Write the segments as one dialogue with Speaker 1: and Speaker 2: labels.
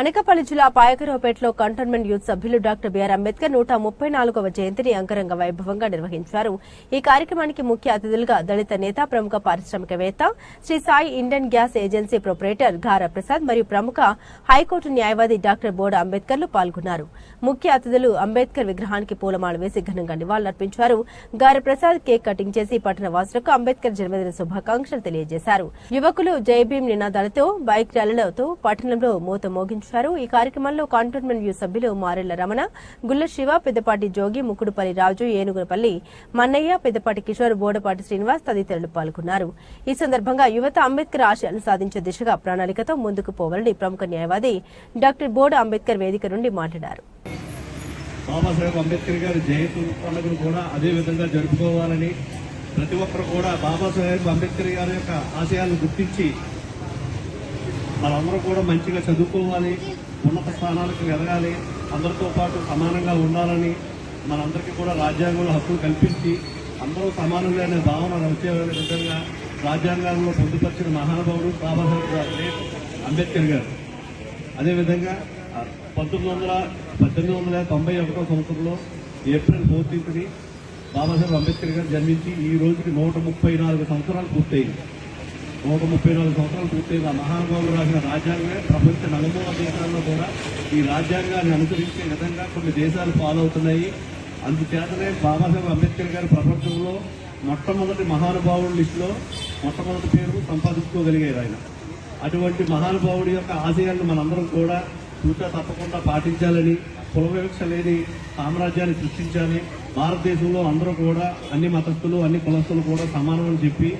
Speaker 1: అనకపల్లి జిల్లా పాయకరావుపేటలో cantonment youth సభ్యులు డాక్టర్ బిఆర్ అంబేద్కర్ నూట ముప్పై నాలుగవ జయంతిని అంగరంగ వైభవంగా నిర్వహించారు. ఈ కార్యక్రమానికి ముఖ్య అతిథులుగా దళిత నేత ప్రముఖ పారిశ్రామికవేత్త Shri Sai Indian gas agency proprietor Gara Prasad మరియు ప్రముఖ హైకోర్టు న్యాయవాది డాక్టర్ బోడ అంబేద్కర్లు పాల్గొన్నారు. ముఖ్య అతిథులు అంబేద్కర్ విగ్రహానికి పూలమాల వేసి ఘనంగా నివాళులర్పించారు. గార ప్రసాద్ కేక్ కటింగ్ చేసి పట్టణ వాసులకు అంబేద్కర్ జన్మదిన శుభాకాంక్షలు తెలియజేశారు. యువకులు జై భీమ్ నినాదాలతో బైక్ ర్యాలీలతో పట్టణంలో మూత మోగించారు. ఈ కార్యక్రమంలో కాంటోన్మెంట్ వ్యూ సభ్యులు మారెళ్ళ రమణ గుల్ల శివ పెద్దపాటి జోగి ముక్కుడుపల్లి రాజు ఏనుగులపల్లి మన్నయ్య పెద్దపాటి కిషోర్ బోడపాటి శ్రీనివాస్ తదితరులు పాల్గొన్నారు. ఈ సందర్భంగా యువత అంబేద్కర్ ఆశయాలు సాధించే దిశగా ప్రణాళికతో ముందుకు పోవాలని ప్రముఖ న్యాయవాది డాక్టర్ బోడ అంబేద్కర్ వేదిక నుండి మాట్లాడారు.
Speaker 2: బాబాసాహెబ్ అంబేద్కర్ గారి జయంతి పండుగను కూడా అదే విధంగా జరుపుకోవాలని ప్రతి ఒక్కరు కూడా బాబాసాహెబ్ అంబేద్కర్ గారి యొక్క ఆశయాలను గుర్తించి మనందరం కూడా మంచిగా చదువుకోవాలి ఉన్నత స్థానాలకు ఎదగాలి అందరితో పాటు సమానంగా ఉండాలని మనందరికీ కూడా రాజ్యాంగంలో హక్కులు కల్పించి అందరూ సమానంగా అనే భావన వచ్చే విధంగా రాజ్యాంగంలో పొందుపరిచిన మహానుభావుడు బాబాసాహెబ్ అంబేద్కర్ గారు. అదేవిధంగా పంతొమ్మిది వందల పద్దెనిమిది వందల తొంభై ఒకటో సంవత్సరంలో ఏప్రిల్ ఫోర్టీన్త్ని బాబాసాహెబ్ అంబేద్కర్ గారు జన్మించి ఈ రోజుకి నూట ముప్పై నాలుగు సంవత్సరాలు పూర్తయింది. నూట ముప్పై నాలుగు సంవత్సరాలు పూర్తయిన మహానుభావులు రాసిన రాజ్యాంగమే ప్రపంచ నలుమూల దేశాల్లో కూడా ఈ రాజ్యాంగాన్ని అనుసరించే విధంగా కొన్ని దేశాలు ఫాలో అవుతున్నాయి. అందుచేతనే బాబాసాహెబ్ అంబేద్కర్ గారు ప్రపంచంలో మొట్టమొదటి మహానుభావుల లిస్టులో మొట్టమొదటి పేరు సంపాదించుకోగలిగారు ఆయన. అటువంటి మహానుభావుడి యొక్క ఆశయాలను మనందరం కూడా చూసా తప్పకుండా పాటించాలని కుల వివక్ష లేని సామ్రాజ్యాన్ని సృష్టించాలి భారతదేశంలో అందరూ కూడా అన్ని మతస్థులు అన్ని కులస్తులు కూడా సమానమని చెప్పి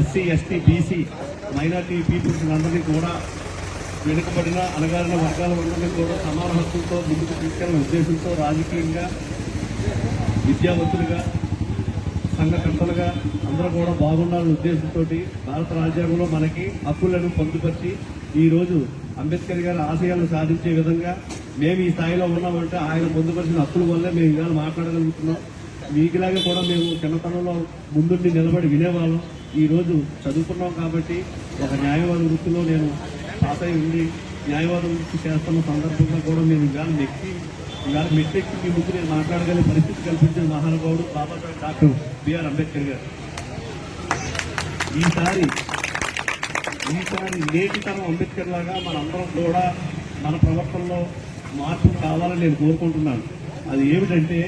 Speaker 2: SC ST BC minority peoples అందరినీ కూడా వెనుకబడిన అనగారిన వర్గాల అందరినీ కూడా సమాన హక్కులతో ముందుకు తీసుకెళ్ళిన ఉద్దేశంతో రాజకీయంగా విద్యావంతులుగా సంఘకర్తలుగా అందరూ కూడా బాగుండాలనే ఉద్దేశంతో భారత రాజ్యాంగంలో మనకి హక్కులను పొందుపరిచి ఈరోజు అంబేద్కర్ గారి ఆశయాలను సాధించే విధంగా మేము ఈ స్థాయిలో ఉన్నామంటే ఆయన పొందుపరిచిన హక్కుల వల్లే మేము ఇవాళ మాట్లాడగలుగుతున్నాం. మీకులాగే కూడా మేము చిన్నతనంలో ముందుండి నిలబడి వినేవాళ్ళం. ఈరోజు చదువుకున్నాం కాబట్టి ఒక న్యాయవాద వృత్తిలో నేను తాతయ్య ఉండి న్యాయవాద వృత్తి చేస్తున్న సందర్భంగా కూడా మేము ఇవాళ నెక్కి ఇవాళ మెట్టెక్కి మీ ముందు నేను మాట్లాడగలిగే పరిస్థితి కల్పించిన మహానుభావుడు బాబాసాహెబ్ డాక్టర్ బిఆర్ అంబేద్కర్ గారు. ఈసారి ఈసారి నేటి తరం అంబేద్కర్ లాగా మనందరం కూడా మన ప్రవర్తనలో మార్పు కావాలని నేను కోరుకుంటున్నాను. అది ఏమిటంటే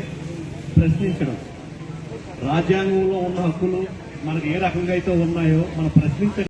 Speaker 2: ప్రశ్నించడం. రాజ్యాంగంలో ఉన్న హక్కులు మనకు ఏ రకంగా అయితే ఉన్నాయో మనం ప్రశ్నించ